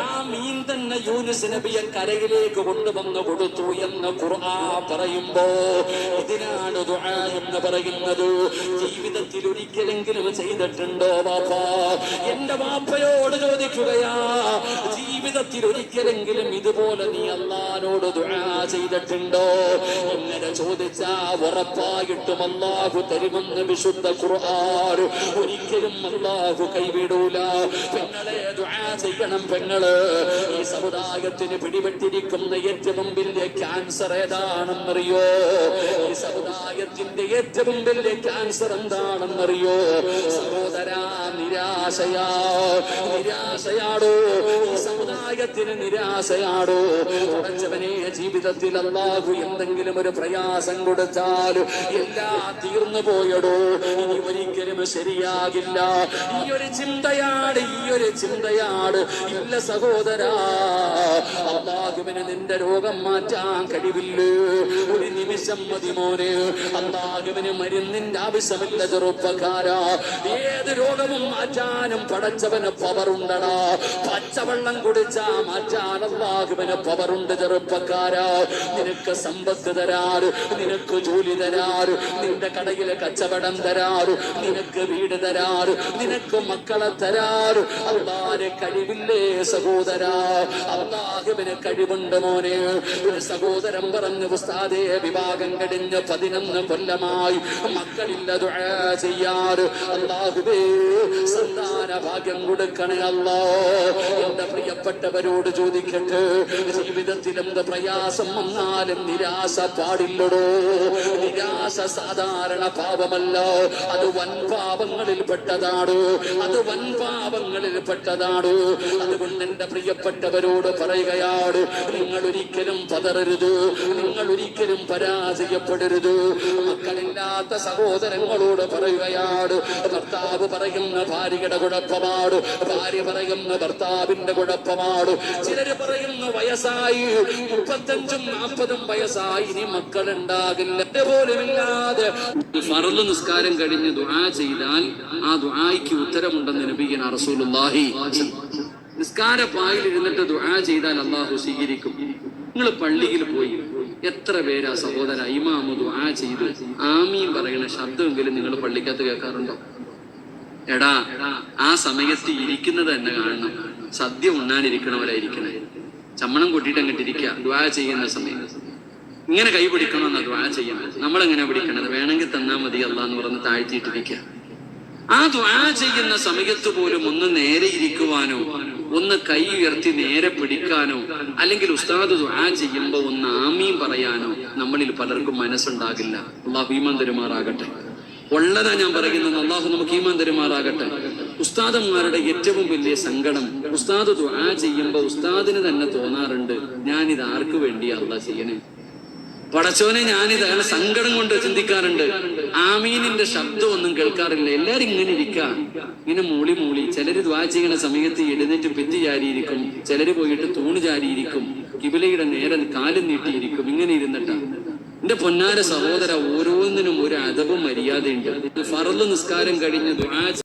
ആ മീൻ തന്നെ യൂനുസ് നബിയെ കരയിലേക്ക് കൊണ്ടുവന്ന് കൊടുത്തു എന്ന് ഖുർആൻ പറയുമ്പോ ഇതിനാണ് ദുആ എന്ന് പറയുന്നത്. ജീവിതത്തിൽ ഒരിക്കലെങ്കിലും ചെയ്തിട്ടുണ്ടോ വാപ്പ എന്റെ വാപ്പയോട് ചോദിക്കുകയാ ജീവിതത്തിൽ ഒരിക്കലെങ്കിലും ഇതുപോലെ നീ അള്ളഹാനോട് ദുആ ചെയ്തിട്ടുണ്ടോ? ചോദിച്ചാ ഉറപ്പായിട്ടും അള്ളാഹു തരുമെന്ന് വിശുദ്ധ ഖുർആൻ ഒരിക്കലും അള്ളാഹു കൈവിടൂല. പെങ്ങളെ ചെയ്യണം പെങ്ങൾ. ഈ സമുദായത്തിന് പിടിപെട്ടിരിക്കുന്ന ഏറ്റവും വലിയ ക്യാൻസർ ഏതാണെന്നറിയോ? ഈ സമുദായത്തിന്റെ ഏറ്റവും വലിയ ക്യാൻസർ എന്താണെന്നറിയോ? സഹോദര നിരാശയാ. നിരാശയാടോ? ഈ സമുദായത്തിന് നിരാശയാടോ? ഉടച്ചവനെ ജീവിതത്തിൽ അള്ളാഹു എന്തെങ്കിലും ഒരു പ്രയാസം കൊടുത്താൽ എല്ലാ തീർന്നു പോയടോ. ഇനി ഒരിക്കലും ശരിയാകില്ല. ഈ ഒരു ചിന്തയാണ് ഈ ഒരു ചിന്തയാണ്. ഇല്ല സഹോദരാ നിന്റെ രോഗം മാറ്റാൻ കഴിവില്ല? ഒരു നിമിഷം മതി മോനെ. അള്ളാഹുവിന് മരുന്നിന്റെ ആവശ്യമില്ല ചെറുപ്പക്കാരാ. ഏത് രോഗവും മാറ്റാനും പടച്ചവന് പവറുണ്ടടാ പച്ചവെള്ളം കുടിച്ചാ മാറ്റാൻ അള്ളാഹുവിന് പവറുണ്ട് ചെറുപ്പക്കാരാ. നിനക്ക് സമ്പത്ത് തരാറ് നിനക്ക് ജോലി തരാറ് നിന്റെ കടയിലെ കച്ചവടം തരാറ് നിനക്ക് വീട് തരാറ് നിനക്ക് മക്കളെ തരാറ്. അള്ളാരെ കഴിവില്ലേ സഹോദര? അള്ളാഹുവിന് കഴിവുണ്ട് മോനെ. ഒരു സഹോദരൻ പറഞ്ഞു ഉസ്താദേ വിഭാഗം കഴിഞ്ഞ് പതിനൊന്ന് കൊല്ലമായി മക്കളില്ല ചെയ്യാറ്. അള്ളാഹുവേ സന്താന ഭാഗ്യം കൊടുക്കണേ അല്ലോ എന്റെ പ്രിയപ്പെട്ടവരോട് ചോദിക്കട്ടെ? ജീവിതത്തിൽ എന്ത് പ്രയാസം വന്നാലും നിരാശ പാടില്ലടോ നിരാശ സാധാരണ പാപമല്ല. അത് വൻ പാപങ്ങളിൽ പെട്ടതാണ്. അത് വൻ പാപങ്ങളിൽ പെട്ടതാണ്. അതുകൊണ്ട് എന്റെ പ്രിയപ്പെട്ടവരോട് പറയുകയാണ് നിങ്ങൾ ഒരിക്കലും പതറരുത്. നിങ്ങൾ ഒരിക്കലും പരാജയപ്പെടരുത്. മക്കളില്ലാത്ത സഹോദരങ്ങളോട് പറയുകയാണ് ഭർത്താവ് പറയുന്ന ഭാര്യയുടെ കുഴപ്പമാണ്. ഭാര്യ പറയുന്ന ഭർത്താവിന്റെ കുഴപ്പമാണ്. ചിലര് പറയുന്നു വയസ്സായി. മുപ്പത്തഞ്ചും നാൽപ്പതും വയസ്സായി. ഇനി മക്കളുണ്ടാകില്ല പോലുമില്ലാതെ നിസ്കാരം കഴിഞ്ഞ് ദുആ ചെയ്താൽ ആ ദുആയ്ക്ക് ഉത്തരമുണ്ടെന്ന് നബിയന റസൂലുള്ളാഹി നിസ്കാര പായിൽ ഇരുന്നിട്ട് ദുആ ചെയ്താൽ അള്ളാഹു സ്വീകരിക്കും. നിങ്ങൾ പള്ളിയിൽ പോയി എത്ര പേരാ സഹോദര ഇമാമു ദുആ ചെയ്ത്? ആമീൻ പറയുന്ന ശബ്ദമെങ്കിലും നിങ്ങൾ പള്ളിക്കകത്ത് കേൾക്കാറുണ്ടോ? എടാ ആ സമയത്ത് ഇരിക്കുന്നത് തന്നെ കാണണം. സദ്യ ഉണ്ണാനിരിക്കണവരായിരിക്കണേ. ചമ്മണം കൊട്ടിയിട്ട് അങ്ങോട്ടിരിക്കുക ദുആ ചെയ്യുന്ന സമയം. ഇങ്ങനെ കൈ പിടിക്കണമെന്ന് ദ്വാ ചെയ്യണം നമ്മളെങ്ങനെ പിടിക്കണത്? വേണമെങ്കിൽ തന്നാ മതി അല്ല എന്ന് പറഞ്ഞ് താഴ്ത്തിയിട്ടിരിക്കുക. ആ ദ്വാ ചെയ്യുന്ന സമയത്ത് പോലും ഒന്ന് നേരെ ഇരിക്കുവാനോ ഒന്ന് കൈ ഉയർത്തി നേരെ പിടിക്കാനോ അല്ലെങ്കിൽ ഉസ്താദ് ദ്വാ ചെയ്യുമ്പോൾ ഒന്ന് ആമീം പറയാനോ നമ്മളിൽ പലർക്കും മനസ്സുണ്ടാകില്ല. അള്ളാഹു ഈമാൻ തരുമാറാകട്ടെ. ഉള്ളതാ ഞാൻ പറയുന്നത് അള്ളാഹു നമുക്ക് ഈമാൻ തരുമാറാകട്ടെ. ഉസ്താദന്മാരുടെ ഏറ്റവും വലിയ സങ്കടം ഉസ്താദ് ദ്വാ ചെയ്യുമ്പോൾ ഉസ്താദിന് തന്നെ തോന്നാറുണ്ട് ഞാനിത് ആർക്ക് വേണ്ടിയാ അള്ളാഹ് ചെയ്യണേ? പടച്ചോനെ ഞാനിത് അങ്ങനെ സങ്കടം കൊണ്ട് ചിന്തിക്കാറുണ്ട്. ആമീനിന്റെ ശബ്ദം ഒന്നും കേൾക്കാറില്ല. എല്ലാരും ഇങ്ങനെ ഇരിക്കുക ഇങ്ങനെ മൂളി മൂളി. ചിലര് ദ്വാചികളെ സമയത്ത് എഴുന്നേറ്റ് ഭിത്തി ചാരിയിരിക്കും. ചിലര് പോയിട്ട് തൂണ് ചാരിയിരിക്കും. കിബിലയുടെ നേരെ കാലും നീട്ടിയിരിക്കും. ഇങ്ങനെ ഇരുന്നിട്ട്. എന്റെ പൊന്നാര സഹോദര ഓരോന്നിനും ഒരു അതവും മര്യാദയുണ്ട്. ഫറൽ നിസ്കാരം കഴിഞ്ഞ് ദുആ